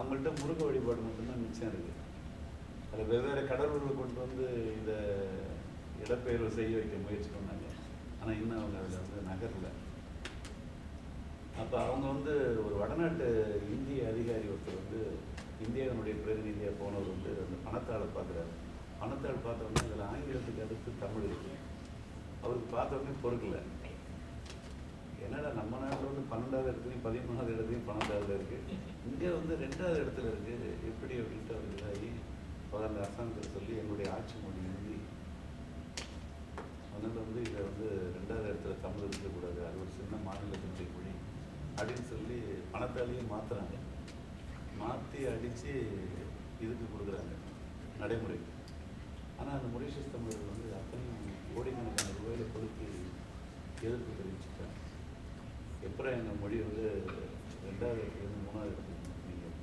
அவங்கள்ட்ட முருக வழிபாடு மட்டும்தான் மிச்சம் இருக்கு அதில் வெவ்வேறு கடவுள்களை கொண்டு வந்து இதை இடப்பெயர்வு செய்ய வைக்க முயற்சி பண்ணாங்க. ஆனால் இன்னும் அவங்க அதில் வந்து நகரில். அப்போ அவங்க வந்து ஒரு வடநாட்டு இந்திய அதிகாரி ஒருத்தர் வந்து இந்தியாவினுடைய பிரதிநிதியாக போனவர் வந்து அந்த பணத்தாளை பார்க்குறாரு பணத்தாள் பார்த்தோன்னே அதில் ஆங்கிலத்துக்கு அடுத்து தமிழ் இருக்கு. அவருக்கு பார்த்தோன்னே பொறுக்கலை என்னடா நம்ம நாட்டில் வந்து பன்னெண்டாவது இடத்துலையும் பதிமூணாவது இடத்துலையும் பன்னெண்டாவது இருக்கு. இந்தியா வந்து ரெண்டாவது இடத்துல இருக்கு. எப்படி அப்படின்ட்டு அவர் இதாகி அவர் அரசாங்கத்தில் சொல்லி என்னுடைய ஆட்சி மொழி ஹிந்தி அதனால வந்து இதை வந்து ரெண்டாவது இடத்துல தமிழ் இருக்கக்கூடாது. அது ஒரு சின்ன மாநிலத்தினுடைய மொழி அப்படின்னு சொல்லி பணத்தாலேயும் மாத்துறாங்க. மாற்றி அடித்து இதுக்கு கொடுக்குறாங்க நடைமுறைக்கு ஆனால் அந்த மொரிஷியஸ் தமிழர்கள் வந்து அத்தனையும் கோடிக்கணக்கான ரூபாயில கொடுத்து எதிர்ப்பு அப்புறம் எங்கள் மொழி வந்து ரெண்டாவது இடத்துலேருந்து மூணாவது இடத்துக்கு நீங்கள்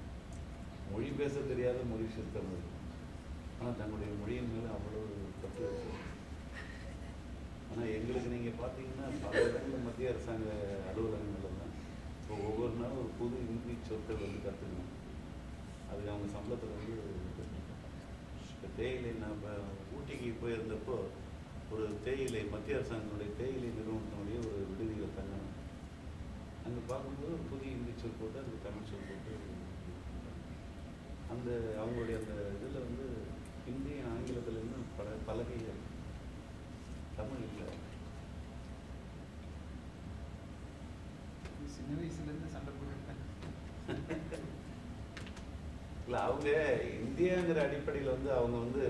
மொழி பேச தெரியாத மொழி தமிழ் ஆனால் தங்களுடைய மொழியின் மேலே அவ்வளவு பற்று வச்சு ஆனால் எங்களுக்கு நீங்கள் பார்த்தீங்கன்னா பல இடங்களில் மத்திய அரசாங்க அலுவலகங்கள்ல தான். இப்போ ஒவ்வொரு நாளும் ஒரு புது இந்தி சொற்கள் வந்து கற்றுக்கணும் அது அவங்க சம்பளத்தில் வந்து இப்போ தேயிலை நம்ம ஊட்டிக்கு போயிருந்தப்போ ஒரு தேயிலை மத்திய அரசாங்கத்தினுடைய தேயிலை நிறுவனத்தினுடைய ஒரு விடுதியில் தங்கணும். அங்கே பார்க்கும்போது ஒரு புதிய இந்தி சொல் போட்டு அதுக்கு தமிழ் சொல் போட்டு அந்த அவங்களுடைய அந்த இதில் வந்து ஹிந்தி ஆங்கிலத்தில் இருந்து பல பலகைகள் தமிழ் இல்லை. சின்ன வயசுலேருந்து சண்டை போட்டுருக்கேன் இல்லை அவங்க இந்தியாங்கிற அடிப்படையில் வந்து அவங்க வந்து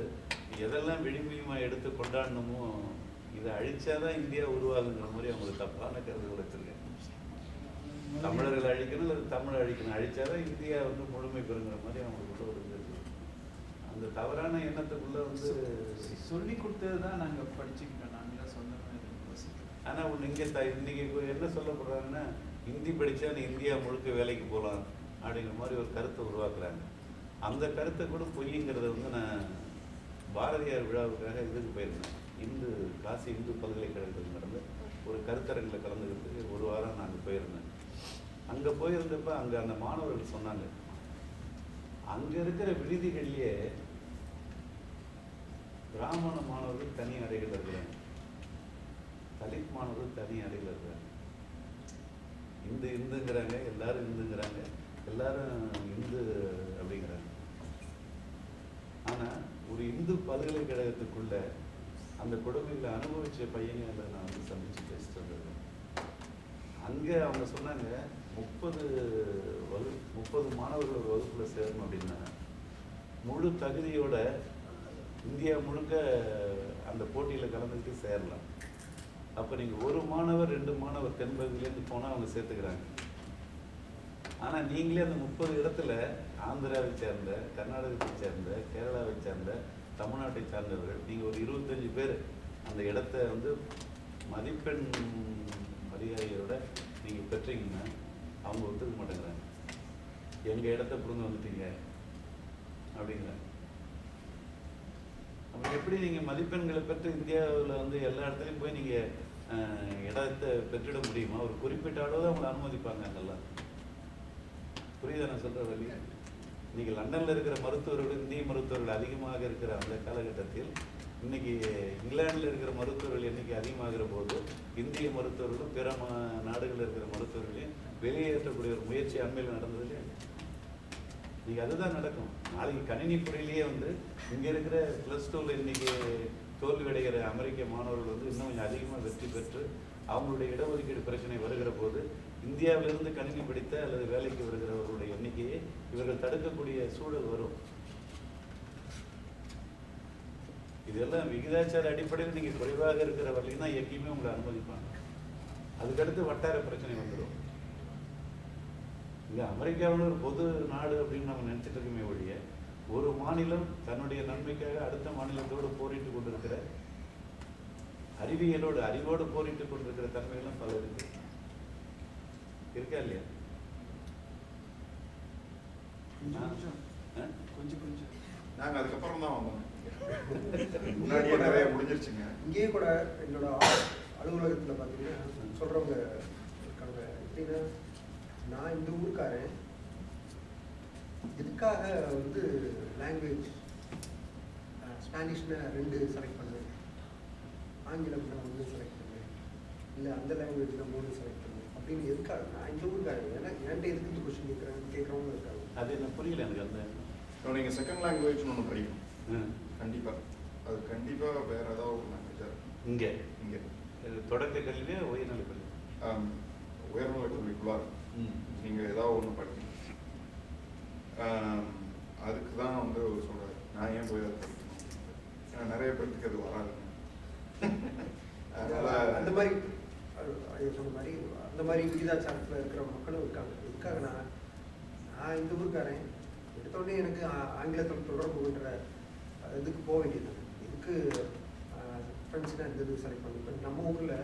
எதெல்லாம் விழுமியமாக எடுத்து கொண்டாடணுமோ இதை அழிச்சாதான் இந்தியா உருவாகுங்கிற மாதிரி அவங்களுக்கு தப்பான கருதுகள் தமிழர்கள் அழிக்கணும் இல்லை தமிழ் அழிக்கணும்? அழிச்சாதான் இந்தியா வந்து முழுமை பெறுங்கிற மாதிரி அவங்களுக்குள்ள ஒரு இது. அந்த தவறான எண்ணத்துக்குள்ள வந்து சொல்லி கொடுத்தது தான் நாங்கள் படிச்சுக்கிட்டோம். நாங்களே சொந்தமாக ஆனால் ஒன்று இங்கே த இன்னைக்கு என்ன சொல்லப்படுறாங்கன்னா ஹிந்தி படித்தா நீ இந்தியா முழுக்க வேலைக்கு போகலாம் அப்படிங்கிற மாதிரி ஒரு கருத்தை உருவாக்குறாங்க. அந்த கருத்தை கூட பொய்ங்கிறத வந்து நான் பாரதியார் விழாவுக்காக இதுக்கு போயிருந்தேன். இந்து காசி இந்து பல்கலைக்கழகத்தில் நடந்த ஒரு கருத்தரங்கில் கலந்துக்கிறதுக்கு ஒரு வாரம் நாங்கள் போயிருந்தேன். அங்கே போயிருந்தப்ப அங்கே அந்த மாணவர்கள் சொன்னாங்க. அங்கே இருக்கிற விடுதிகள்லேயே பிராமண மாணவர்கள் தனி அறைகள் இருக்கிறாங்க. தலித் மாணவர்கள் தனி அறையில் இருக்கிறாங்க. இந்து இந்துங்கிறாங்க எல்லாரும் இந்துங்கிறாங்க எல்லாரும் இந்து அப்படிங்கிறாங்க. ஆனா ஒரு இந்து பல்கலைக்கழகத்துக்குள்ள அந்த கொடுமைகளை அனுபவிச்ச அதை நான் வந்து சந்திச்சு பேசிட்டு வந்திருக்கேன். அங்கே அவங்க சொன்னாங்க முப்பது வகு முப்பது மாணவர்கள் ஒரு சேரணும் அப்படின்னா முழு தகுதியோட இந்தியா முழுக்க அந்த போட்டியில் கலந்துக்கிட்டு சேரலாம். அப்போ நீங்கள் ஒரு மாணவர் ரெண்டு மாணவர் தென்பகுதியிலேருந்து போனால் அவங்க சேர்த்துக்கிறாங்க. ஆனால் நீங்களே அந்த முப்பது இடத்துல ஆந்திராவை சேர்ந்த கர்நாடகத்தை சேர்ந்த கேரளாவை சேர்ந்த தமிழ்நாட்டை சார்ந்தவர்கள் நீங்கள் ஒரு இருபத்தஞ்சு பேர் அந்த இடத்த வந்து மதிப்பெண் மரியாதையோட நீங்கள் பெற்றீங்கன்னா அவங்க ஒத்துக்க மாட்டேங்கிறாங்க. எங்கள் இடத்த புரிந்து வந்துட்டீங்க அப்படிங்கிறாங்க அப்புறம் எப்படி நீங்க மதிப்பெண்களை பெற்று இந்தியாவில் வந்து எல்லா இடத்துலையும் போய் நீங்க இடத்தை பெற்றிட முடியுமா? ஒரு குறிப்பிட்ட அளவு தான் அனுமதிப்பாங்க அங்கெல்லாம். புரியுதா நான் சொல்ற வழி? இன்றைக்கி லண்டன்ல இருக்கிற மருத்துவர்கள் இந்திய மருத்துவர்கள் அதிகமாக இருக்கிற அந்த காலகட்டத்தில் இன்னைக்கு இங்கிலாண்டில் இருக்கிற மருத்துவர்கள் எண்ணிக்கை அதிகமாகிற போது இந்திய மருத்துவர்களும் பிற மா- நாடுகளில் இருக்கிற மருத்துவர்களையும் வெளியேற்றக்கூடிய ஒரு முயற்சி அண்மையில் நடந்தது இல்லையா? இன்னைக்கு அதுதான் நடக்கும். நாளைக்கு கணினி துறையிலேயே வந்து இங்கே இருக்கிற ப்ளஸ் டூவில் இன்னைக்கு தோல்வி அடைகிற அமெரிக்க மாணவர்கள் வந்து இன்னும் கொஞ்சம் அதிகமாக வெற்றி பெற்று அவங்களுடைய இடஒதுக்கீடு பிரச்சனை வருகிற போது இந்தியாவிலிருந்து கணினி படித்த அல்லது வேலைக்கு வருகிறவர்களுடைய எண்ணிக்கையை இவர்கள் தடுக்கக்கூடிய சூழல் வரும். இதெல்லாம் விகிதாச்சார அடிப்படையில் நீங்கள் குறைவாக இருக்கிற வரைக்கும் தான் எப்பயுமே உங்களை அனுமதிப்பாங்க. அதுக்கடுத்து வட்டார பிரச்சனை வந்துடும் இங்க அமெரிக்காவில் ஒரு பொது நாடு அப்படின்னு நம்ம நினைச்சிட்டு இருக்கோமே ஒழிய ஒரு மாநிலம் தன்னுடைய நன்மைக்காக அடுத்த மாநிலத்தோடு போரிட்டு கொண்டிருக்கிற அறிவியலோடு அறிவோடு போரிட்டு கொண்டிருக்கிற தன்மையெல்லாம் பல இருக்கு. இருக்கா இல்லையா? கொஞ்சம் கொஞ்சம். ஆ? கொஞ்சம் கொஞ்சம். நாங்க அதுக்கப்புறம் தான் வந்தோம். முன்னாடியே நிறைய முடிஞ்சிருச்சுங்க. இங்கேயே கூட என்னோட அலுவலகத்துல பார்த்தீங்கன்னா சொல்றவங்க இருக்காங்க. எப்படின்னா நான் இந்த ஊருக்காரன். எதுக்காக வந்து லாங்குவேஜ் ஸ்பானிஷ்னா ரெண்டு செலக்ட் பண்ணு ஆங்கிலம்னா ஒன்று செலக்ட் பண்ணு இல்லை அந்த லாங்குவேஜில் மூணு செலக்ட் பண்ணு அப்படின்னு எதுக்காக? நான் இந்த ஊருக்காக ஏன்னா என்கிட்ட எதுக்கு இந்த கொஸ்டின் கேட்குறேன் கேட்குறவங்க இருக்காங்க. அது என்ன புரியல எனக்கு அந்த இப்போ நீங்கள் செகண்ட் லாங்குவேஜ்னு ஒன்று படிக்கணும். கண்டிப்பாக அது கண்டிப்பாக வேற ஏதாவது ஒரு லாங்குவேஜாக இருக்கும். இங்கே. இங்கே. இது தொடக்க கல்வியே உயர்நிலை கல்வி உயர்நிலை கல்விக்குள்ளார ம். நீங்கள் ஏதாவது ஒன்று படிக்கணும். அதுக்கு தான் வந்து அவர் சொல்கிறார் நான் ஏன் போய் அதை படிக்கணும் ஏன்னா நிறைய பேர்த்துக்கு அது வராது. அதனால அந்த மாதிரி சொன்ன மாதிரி அந்த மாதிரி விகிதாச்சாரத்தில் இருக்கிற மக்களும் இருக்காங்க. எதுக்காக நான் நான் இந்த ஊருக்காரன் எடுத்தோடனே எனக்கு ஆங்கிலத்தில் தொடர்பு கொண்ட இதுக்கு போக வேண்டியது. இதுக்கு ஃப்ரெண்ட்ஸ்னால் இந்த இது செலக்ட் பண்ணி இப்போ நம்ம ஊரில்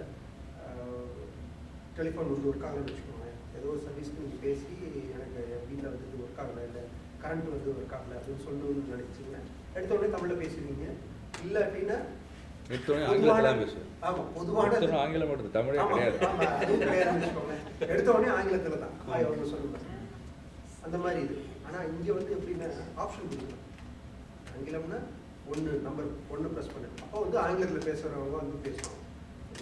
டெலிஃபோன் வந்து ஒர்க் ஆகலன்னு வச்சுக்கோங்களேன் ஏதோ ஒரு சர்வீஸ்க்கு நீங்கள் பேசி எனக்கு என் வீட்டில் வந்து இது ஒர்க் ஆகலை இல்லை கரண்ட் வந்து ஒர்க் ஆகலை அப்படின்னு சொல்லணும்னு நினச்சிங்கன்னா எடுத்த உடனே தமிழில் பேசுவீங்க. இல்லை அப்படின்னா ஆங்கிலம் மட்டும் தமிழே கிடையாது. எடுத்த உடனே ஆங்கிலத்துல தான். சொல்லுங்க. அந்த மாதிரி இது. ஆனா இங்க வந்து எப்படின்னா ஆப்ஷன் கொடுக்கலாம் ஆங்கிலம்னா ஒன்று நம்பர் ஒன்று ப்ரெஸ் பண்ணு அப்போ வந்து ஆங்கிலத்தில் பேசுகிறவங்க வந்து பேசுவாங்க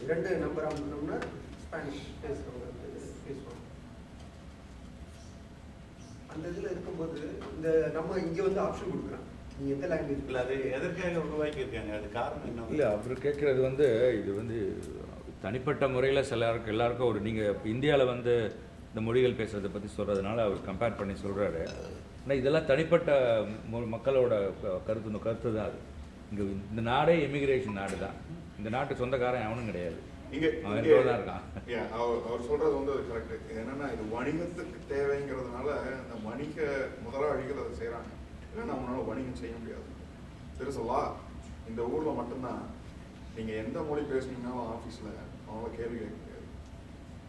இரண்டு நம்பர் அமுக்கணும்னா ஸ்பானிஷ் பேசுகிறவங்க வந்து பேசுவாங்க அந்த இதில் இருக்கும்போது இந்த நம்ம இங்கே வந்து ஆப்ஷன் கொடுக்குறான். நீ எந்த லாங்குவேஜ் இல்லை அது எதற்காக உருவாக்கி இருக்காங்க அது காரணம் என்ன? இல்லை அவர் கேட்குறது வந்து இது வந்து தனிப்பட்ட முறையில் சிலருக்கு எல்லாருக்கும் ஒரு நீங்கள் இப்போ இந்தியாவில் வந்து இந்த மொழிகள் பேசுறதை பற்றி சொல்கிறதுனால அவர் கம்பேர் பண்ணி சொல்கிறாரு ஆனால் இதெல்லாம் தனிப்பட்ட மு- மக்களோட க- கருத்து கருத்து தான் அது. இங்கே இந்த நாடே இமிகிரேஷன் நாடு தான் இந்த நாட்டு சொந்தக்காரன் அவனும் கிடையாது. இங்க அவர் அவர் சொல்றது வந்து கரெக்ட் என்னன்னா இது வணிகத்துக்கு தேவைங்கிறதுனால இந்த வணிக முதலாளிகள் அதை செய்றாங்க. இல்லைன்னா அவனால வணிகம் செய்ய முடியாது. பெருசலா இந்த ஊர்ல மட்டும்தான். நீங்க எந்த மொழி பேசுனீங்கனாலும் ஆபீஸ்ல அவங்கள கேள்வி கேட்க முடியாது.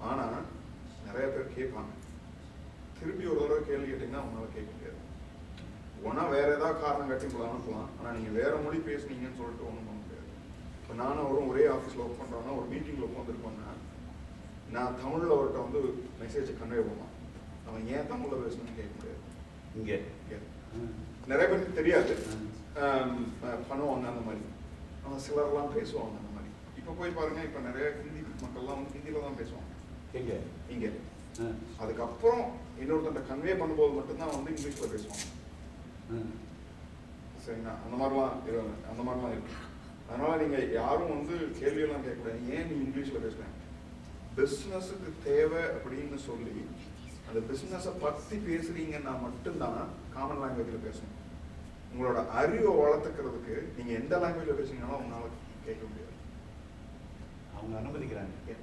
ஆனா நிறைய பேர் கேட்பாங்க. திருப்பி ஒரு தடவை கேள்வி கேட்டீங்கன்னா அவங்களால கேட்க முடியாது. ஒன்னா வேற ஏதாவது காரணம் காட்டி உங்களை அனுப்பலாம். ஆனா நீங்க வேற மொழி பேசுனீங்கன்னு சொல்லிட்டு முடியாது இப்போ நானும் அவரும் ஒரே ஆஃபீஸில் ஒர்க் பண்ணுறோன்னா ஒரு மீட்டிங்கில் உட்காந்துருக்கோன்னா நான் தமிழில் அவர்கிட்ட வந்து மெசேஜ் கன்வே பண்ணுவான். அவன் ஏன் தமிழில் பேசணும்னு கேட்க முடியாது. இங்கே. நிறைய பேருக்கு தெரியாது. பண்ணுவாங்க அந்த மாதிரி. அவன் சிலர்லாம் பேசுவாங்க அந்த மாதிரி. இப்போ போய் பாருங்க இப்போ நிறைய ஹிந்தி மக்கள்லாம் வந்து ஹிந்தியில் தான் பேசுவாங்க. எங்கே? இங்கே. அதுக்கப்புறம் இன்னொருத்தன்ட்ட கன்வே பண்ணும்போது மட்டும்தான் வந்து இங்கிலீஷில் பேசுவாங்க. சரிங்களா? அந்த மாதிரிலாம் அந்த மாதிரிலாம் இருக்கு. அதனால நீங்க யாரும் வந்து கேள்வியெல்லாம் கேட்கக்கூடாது. ஏன் நீ இங்கிலீஷ்ல பேசுறேன் பிஸ்னஸுக்கு தேவை அப்படின்னு சொல்லி அந்த பிஸ்னஸை பத்தி பேசுறீங்கன்னா மட்டும்தான் காமன் லாங்குவேஜ்ல பேசணும். உங்களோட அறிவை வளர்த்துக்கிறதுக்கு நீங்க எந்த லாங்குவேஜ்ல பேசுனீங்கனாலும் உங்களால கேட்க முடியாது. அவங்க அனுமதிக்கிறாங்க.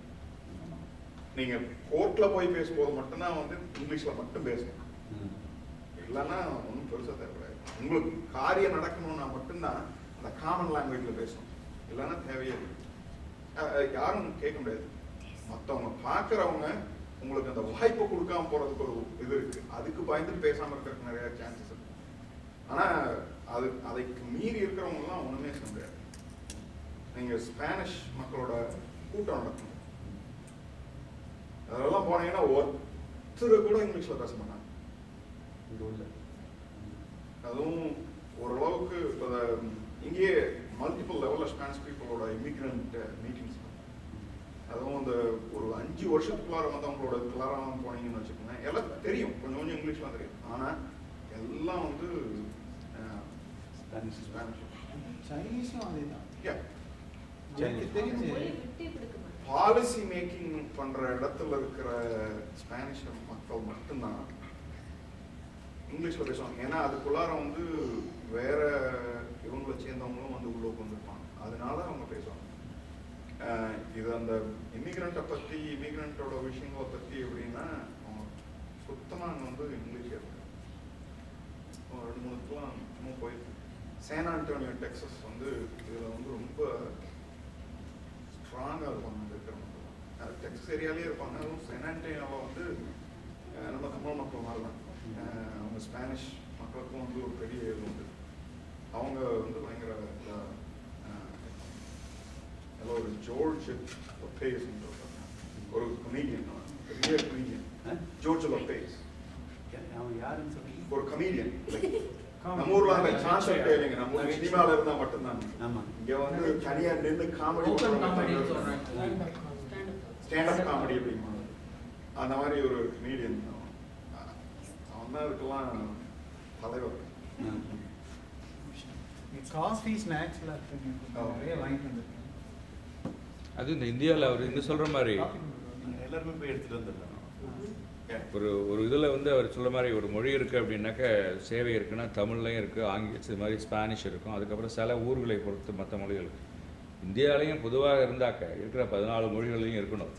நீங்க கோர்ட்ல போய் பேசும்போது மட்டும்தான் வந்து இங்கிலீஷ்ல மட்டும் பேசணும். இல்லைன்னா ஒன்றும் பெருசாக தேவைப்படாது. உங்களுக்கு காரியம் நடக்கணும்னா மட்டும்தான் அந்த காமன் லாங்குவேஜ்ல பேசணும். இல்லைன்னா தேவையே யாரும் கேட்க முடியாது. மற்றவங்க பார்க்குறவங்க உங்களுக்கு அந்த வாய்ப்பை கொடுக்காம போறதுக்கு ஒரு இது இருக்கு. அதுக்கு பயந்துட்டு பேசாம இருக்கிறதுக்கு நிறைய சான்சஸ் இருக்கு. ஆனா அது அதைக்கு மீறி இருக்கிறவங்கலாம் ஒண்ணுமே சொல்ல முடியாது. நீங்க ஸ்பானிஷ் மக்களோட கூட்டம் நடக்கும் அதெல்லாம் போனீங்கன்னா ஒருத்தர் கூட இங்கிலீஷ்ல பேச மாட்டாங்க. அதுவும் ஓரளவுக்கு இப்போ இங்கேயே மல்டிபிள் லெவலில் ஸ்பானிஷ் பீப்புளோட இமிக்ரெண்ட் மீட்டிங்ஸ் அதுவும் அந்த ஒரு அஞ்சு வருஷத்துக்குள்ளார வந்து அவங்களோட இதுக்குள்ளாரெல்லாம் போனீங்கன்னு வச்சுக்கோங்களேன். எல்லாம் தெரியும். கொஞ்சம் கொஞ்சம் இங்கிலீஷ்லாம் தெரியும். ஆனால் எல்லாம் வந்து ஸ்பானிஷ் ஸ்பானிஷ் சைனீஸும் அதே தான் பாலிசி மேக்கிங் பண்ற இடத்துல இருக்கிற ஸ்பானிஷ் மக்கள் மட்டும்தான் இங்கிலீஷ்ல பேசுவாங்க. ஏன்னா அதுக்குள்ளார வந்து வேற இவங்களை சேர்ந்தவங்களும் வந்து உள்ள உட்காந்துருப்பாங்க அதனால அவங்க பேசுவாங்க. இது அந்த இமிகிரண்ட்டை பத்தி இமிகிரண்ட்டோட விஷயங்களை பத்தி எப்படின்னா அவங்க சுத்தமாக அங்கே வந்து இங்கிலீஷ் இருக்கும் ரெண்டு ரெண்டு மூணுக்குலாம் சும்மா போயிருக்கு. சேன் ஆண்டோனியோ டெக்ஸஸ் வந்து இதில் வந்து ரொம்ப ஸ்ட்ராங்காக இருப்பாங்க அங்கே இருக்கிறவங்க. டெக்ஸஸ் ஏரியாலே இருப்பாங்க. அதுவும் செனான்டேனாவில் வந்து நம்ம தமிழ் மக்கள் மாதிரி தான் அவங்க ஸ்பானிஷ் மக்களுக்கும் வந்து ஒரு பெரிய இது உண்டு. அவங்க வந்து பயங்கர எல்லாம் ஒரு ஜோர்ஜ் லொப்பேஸ் ஒரு கமெடியன் பெரிய கமெடியன்? ஜோர்ஜ் லொப்பேஸ். அவன் யாருன்னு சொல்றீங்க ஒரு கமீடியன் நம்ம ஊர்ல அந்த கான்செப்ட் இல்லைங்க. நம்ம ஊர்ல சினிமால இருந்தா மட்டும்தான். ஆமா. இங்க வந்து தனியா நின்னு காமெடி. ஸ்டாண்ட் அப் காமெடி அப்படிமா அந்த மாதிரி ஒரு கமீடியன் அவன். தான் இதுக்கெல்லாம் தலைவர். காஃபி ஸ்நாக்ஸ்லாம் இருக்குங்க. நிறைய வாங்கிட்டு வந்திருக்கேன் அது இந்த இந்தியாவில் அவர் இங்கே சொல்கிற மாதிரி. எல்லாருமே போய் எடுத்துட்டு வந்துடலாம். ஒரு ஒரு இதில் வந்து அவர் சொல்ற மாதிரி ஒரு மொழி இருக்குது அப்படின்னாக்க சேவை இருக்குன்னா தமிழ்லையும் இருக்குது ஆங்கில இது மாதிரி ஸ்பானிஷ் இருக்கும். அதுக்கப்புறம் சில ஊர்களை பொறுத்து மற்ற மொழிகள் இந்தியாவிலையும் பொதுவாக இருந்தாக்க இருக்கிற பதினாலு மொழிகள்லையும் இருக்கணும்.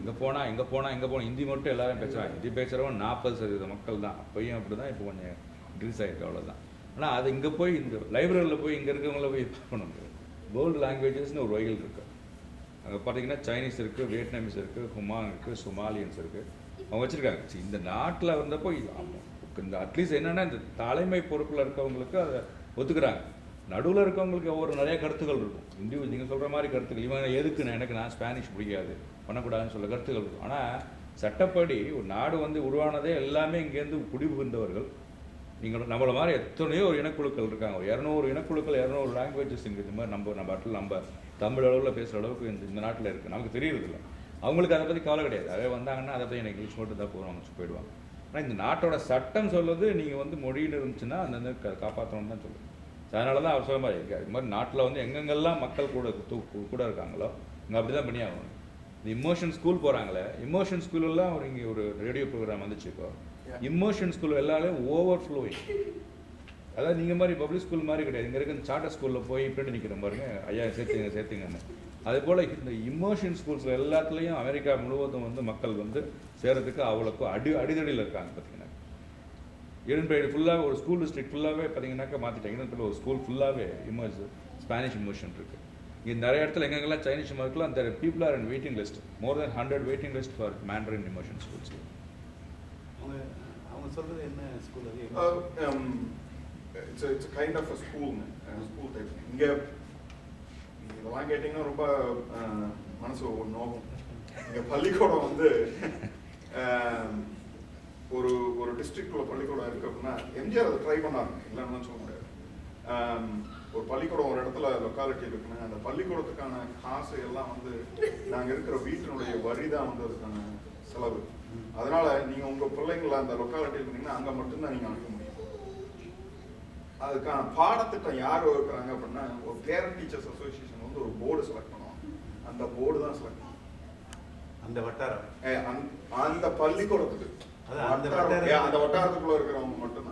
இங்கே போனால் இங்கே போனால் இங்கே போனால் ஹிந்தி மட்டும் எல்லாரும் பேசுவாங்க. ஹிந்தி பேசுகிறவங்க நாற்பது சதவீத மக்கள் தான். அப்பயும் அப்படி தான் இப்போ கொஞ்சம் இன்க்ரீஸ் ஆகிருக்கு அவ்வளோதான் ஆனால் அது இங்கே போய் இந்த லைப்ரரியில் போய் இங்கே இருக்கிறவங்கள போய் பார்க்கணும் வேர்ல்டு லாங்குவேஜஸ்னு ஒரு வகைகள் இருக்குது அங்கே பார்த்தீங்கன்னா சைனீஸ் இருக்குது வியட்நாமீஸ் இருக்குது ஹுமாங் இருக்குது சொமாலியன்ஸ் இருக்குது அவங்க வச்சுருக்காங்க. இந்த நாட்டில் வந்தப்போ இந்த அட்லீஸ்ட் என்னென்னா இந்த தலைமை பொறுப்பில் இருக்கவங்களுக்கு அதை ஒத்துக்கிறாங்க. நடுவில் இருக்கவங்களுக்கு ஒவ்வொரு நிறைய கருத்துக்கள் இருக்கும். இண்டிவிஜுவல் நீங்கள் சொல்கிற மாதிரி கருத்துக்கள். இவன் எதுக்கு நான் எனக்கு நான் ஸ்பானிஷ் பிடிக்காது. பண்ணக்கூடாதுன்னு சொல்ல கருத்துக்கள் இருக்கும். ஆனால் சட்டப்படி ஒரு நாடு வந்து உருவானதே எல்லாமே இங்கேருந்து குடிபுகுந்தவர்கள். நீங்கள் நம்மள மாதிரி எத்தனையோ ஒரு இனக்குழுக்கள் இருக்காங்க. ஒரு இரநூறு இனக்குழுக்கள் இரநூறு லாங்குவேஜஸ் இங்கே மாதிரி நம்ம நம்ம நாட்டில் நம்ம தமிழ் அளவில் பேசுகிற அளவுக்கு இந்த இந்த நாட்டில் இருக்குது நமக்கு தெரியறதில்ல. அவங்களுக்கு அதை பற்றி கவலை கிடையாது. அதே வந்தாங்கன்னா அதை பற்றி எனக்கு இங்கிலீஷ் மட்டும் தான் போகிறவங்க போயிடுவாங்க. ஆனால் இந்த நாட்டோட சட்டம் சொல்லுது நீங்கள் வந்து மொழியில் இருந்துச்சுன்னா அந்த கா காப்பாற்றணும்னு தான் சொல்லுது. அதனால தான் அவர் சொல்ல மாதிரி இது மாதிரி நாட்டில் வந்து எங்கெங்கெல்லாம் மக்கள் கூட தூ- கூட இருக்காங்களோ இங்கே அப்படி தான் பண்ணி ஆகணும் இந்த இமோஷன் ஸ்கூல் போகிறாங்களே இமோஷன் ஸ்கூலெல்லாம் ஒரு இங்கே ஒரு ரேடியோ ப்ரோக்ராம் வந்துச்சு இப்போ. இமோஷன் ஸ்கூல் எல்லாரும் ஓவர் ஃப்ளோயிங் அதாவது நீங்கள் மாதிரி பப்ளிக் ஸ்கூல் மாதிரி கிடையாது. இங்கே இருக்க சார்ட்டர் ஸ்கூலில் போய் பின்னாடி நிற்கிற பாருங்க. ஐயா சேர்த்துங்க சேர்த்துங்கன்னு அதே போல் இந்த இமோஷன் ஸ்கூல்ஸில் எல்லாத்துலேயும் அமெரிக்கா முழுவதும் வந்து மக்கள் வந்து சேரத்துக்கு அவ்வளோக்கு அடி அடிதடியில் இருக்காங்க பார்த்தீங்கன்னா இரண்டு ஃபுல்லாக ஒரு ஸ்கூல் டிஸ்ட்ரிக்ட் ஃபுல்லாகவே பார்த்தீங்கன்னாக்கா மாற்றிட்டாங்க ஒரு ஸ்கூல் ஃபுல்லாகவே இமோஷ் ஸ்பானிஷ் இமோஷன் இருக்குது இங்கே நிறைய இடத்துல எங்கெங்கெல்லாம் சைனீஸ் இருக்கோ அந்த people are in waiting list more than hundred waiting list for Mandarin emotion schools அவங்க சொல்றது என்ன ஸ்கூல் அது? a kind of a school, uh, school type. இங்க இதெல்லாம் கேட்டிங்கன்னா ரொம்ப uh, மனசு ஒரு நோகும். இங்க பள்ளிக்கூடம் வந்து um, ஒரு ஒரு டிஸ்ட்ரிக்ட்ல பள்ளிக்கூடம் இருக்கு அப்படின்னா எம்ஜிஆர் அதை ட்ரை பண்ணாங்க இல்லைன்னு சொல்ல முடியாது. Um, ஒரு பள்ளிக்கூடம் ஒரு இடத்துல லொக்காலிட்டி இருக்குன்னா அந்த பள்ளிக்கூடத்துக்கான காசு எல்லாம் வந்து நாங்க இருக்கிற வீட்டினுடைய வரி தான் வந்து அதுக்கான செலவு. அதனால நீங்க உங்க பிள்ளைங்களை அந்த லொக்காலிட்டி இருந்தீங்கன்னா அங்க மட்டும்தான் நீங்க அனுப்ப முடியும். அதுக்கான பாடத்திட்டம் யார் வகுக்கிறாங்க அப்படின்னா ஒரு பேரண்ட் டீச்சர்ஸ் அசோசியேஷன் வந்து ஒரு போர்டு செலக்ட் பண்ணுவாங்க. அந்த போர்டு தான் செலக்ட் பண்ணுவாங்க. அந்த வட்டாரம்? அந்த- பள்ளிக்கூடத்துக்கு. அந்த வட்டாரத்துக்குள்ள இருக்கிறவங்க மட்டும்தான்.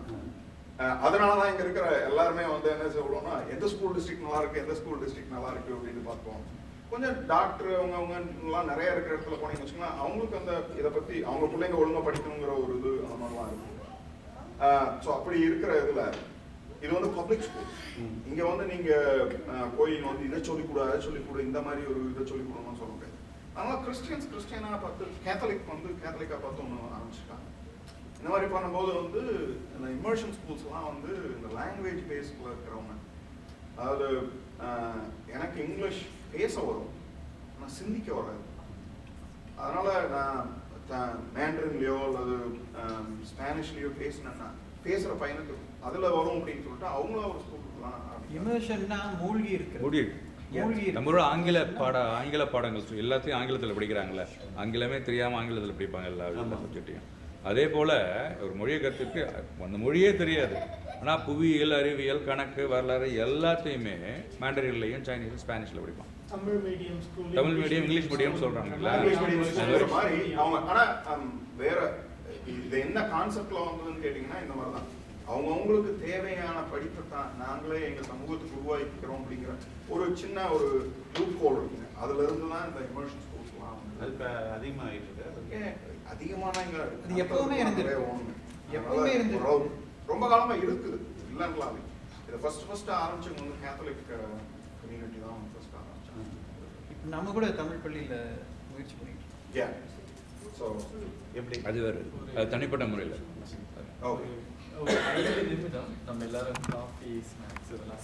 அதனாலதான் இங்க இருக்கிற எல்லாருமே வந்து என்ன சொல்லுவோம்னா எந்த ஸ்கூல் டிஸ்ட்ரிக்ட் நல்லா இருக்கு எந்த ஸ்கூல் டிஸ்ட்ரிக்ட் நல்லா இருக்கு அப்படின்னு பார்ப்போம். கொஞ்சம் டாக்டர் அவங்க அவங்க எல்லாம் நிறைய இருக்கிற இடத்துல போனீங்க வச்சுக்கோங்களேன் அவங்களுக்கு அந்த இதை பத்தி அவங்க பிள்ளைங்க ஒழுங்கா படிக்கணுங்கிற ஒரு இது அந்த மாதிரிலாம் இருக்கும். ஸோ அப்படி இருக்கிற இதுல இது வந்து பப்ளிக் ஸ்கூல் இங்கே இங்க வந்து நீங்க கோயில் வந்து இதை சொல்லிக் கொடு அதை சொல்லிக் கொடு இந்த மாதிரி ஒரு இதை சொல்லிக் கொடுன்னு சொல்ல முடியாது. அதனால கிறிஸ்டியன்ஸ் கிறிஸ்டியனா பார்த்து கேத்தலிக் வந்து கேத்தலிக்கா பார்த்து ஒன்று ஆரம்பிச்சிட்டாங்க. இந்த மாதிரி பண்ணும்போது வந்து இந்த இமர்ஷன் ஸ்கூல்ஸ்லாம் வந்து இந்த லாங்குவேஜ் பேஸ்டில் இருக்கிறவங்க அதாவது எனக்கு இங்கிலீஷ் பேச வரும் ஆனால் சிந்திக்க வராது அதனால நான் மேண்ட்ரின்லையோ அல்லது ஸ்பானிஷ்லயோ பேசினேன்னா பேசுகிற பையனுக்கு அதில் வரும் அப்படின்னு சொல்லிட்டு அவங்களும் ஒரு ஸ்கூலுக்குலாம் இமோஷன்னா மூழ்கி இருக்கு. மூழ்கி. நம்மளோட ஆங்கில பாட ஆங்கில பாடங்கள் எல்லாத்தையும் ஆங்கிலத்தில் படிக்கிறாங்களே ஆங்கிலமே தெரியாமல் ஆங்கிலத்தில் படிப்பாங்க எல்லா எல்லா. சப்ஜெக்டையும் அதே போல் ஒரு மொழியை கற்றுட்டு அந்த மொழியே தெரியாது. ஆனால் புவியியல் அறிவியல் கணக்கு வரலாறு எல்லாத்தையுமே மேண்டரின்லையும் சைனீஸ் ஸ்பானிஷில் படிப்பான். Tamil medium school Tamil medium, English medium சொல்றாங்கல்ல? இங்கிலீஷ் மீடியம் மாதிரி அவங்க ஆனா வேற இது என்ன கான்செப்ட்ல வந்ததுன்னு கேட்டீங்கன்னா இந்த மாதிரி தான் அவங்க அவங்களுக்கு தேவையான படிப்பை தான் நாங்களே எங்க சமூகத்துக்கு உருவாக்கிக்கிறோம் அப்படிங்கிற ஒரு சின்ன ஒரு லூப் ஹோல் இருக்குங்க. அதுல இருந்து தான் இந்த இமர்ஷன் ஸ்கூல்ஸ்லாம் அது அதிகமாகிட்டு இருக்கு. அதிகமான இங்க அது எப்பவுமே ஓடுங்க. எப்பவுமே. ஒரு- ரொம்ப காலமா இருக்குது. இல்லைன்றாலே இதை ஃபர்ஸ்ட் ஃபர்ஸ்ட் ஆரம்பிச்சவங்க வந்து கேத்தலிக் கம்யூனிட்டி தான் ஆரம்பிச்சாங்க இப்போ நம்ம கூட தமிழ் பள்ளியில முயற்சி பண்ணிட்டு இருக்கோம். Yeah. So, எப்படி அது வேறு அது தனிப்பட்ட முறையில் ஐந்து நிமிடம் நம்ம எல்லாரும் காஃபி ஸ்நாக்ஸ் இதெல்லாம்